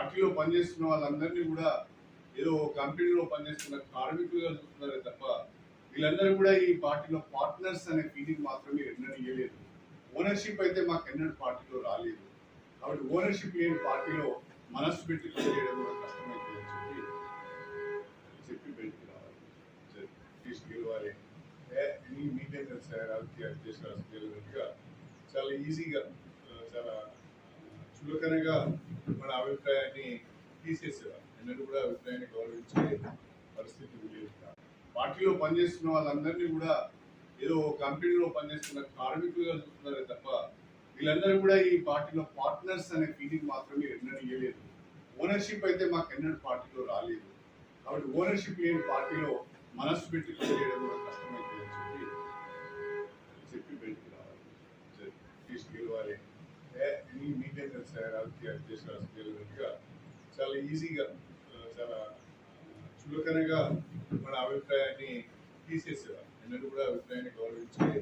పార్టీలో పనిచేస్తున్న వాళ్ళందరినీ కూడా ఏదో కంపెనీలో పనిచేస్తున్న కార్మికులుగా చూస్తున్నారే తప్ప వీళ్ళందరూ కూడా ఈ పార్టీలో పార్ట్నర్స్ అనే ఫీలింగ్ మాత్రమే ఎన్నడూ ఇవ్వలేదు ఓనర్షిప్ అయితే మాకు ఎన్నడూ పార్టీలో రాలేదు. కాబట్టి ఓనర్షిప్ లేని పార్టీలో మనస్సు పెట్టి చేయడం కూడా కష్టమైంది అని చెప్పి చెప్పి బయటికి రావాలి. సరే, మీకేం తెలుసు చేసిన చాలా ఈజీగా చాలా చులకనగా మన అభిప్రాయాన్ని తీసేసేవారు. ఎన్నడూ కూడా అభిప్రాయాన్ని గౌరవించే పరిస్థితి లేదు. పార్టీలో పనిచేస్తున్న వాళ్ళందరినీ కూడా ఏదో కంపెనీలో పనిచేస్తున్న కార్మికులుగా చూస్తున్నారే తప్ప వీళ్ళందరూ కూడా ఈ పార్టీలో పార్ట్నర్స్ అనే ఫీలింగ్ మాత్రమే ఎన్నడూ ఇవ్వలేదు ఓనర్షిప్ అయితే మాకు ఎన్నడూ పార్టీలో రాలేదు. కాబట్టి ఓనర్షిప్ లేని పార్టీలో మనస్సు పెట్టి పనిచేయడం రాజకీయ దేశ రాజకీయాలుగా చాలా ఈజీగా చాలా చులకనగా మన అభిప్రాయాన్ని తీసేసేవారు. నిన్నటి కూడా అభిప్రాయాన్ని గౌరవించే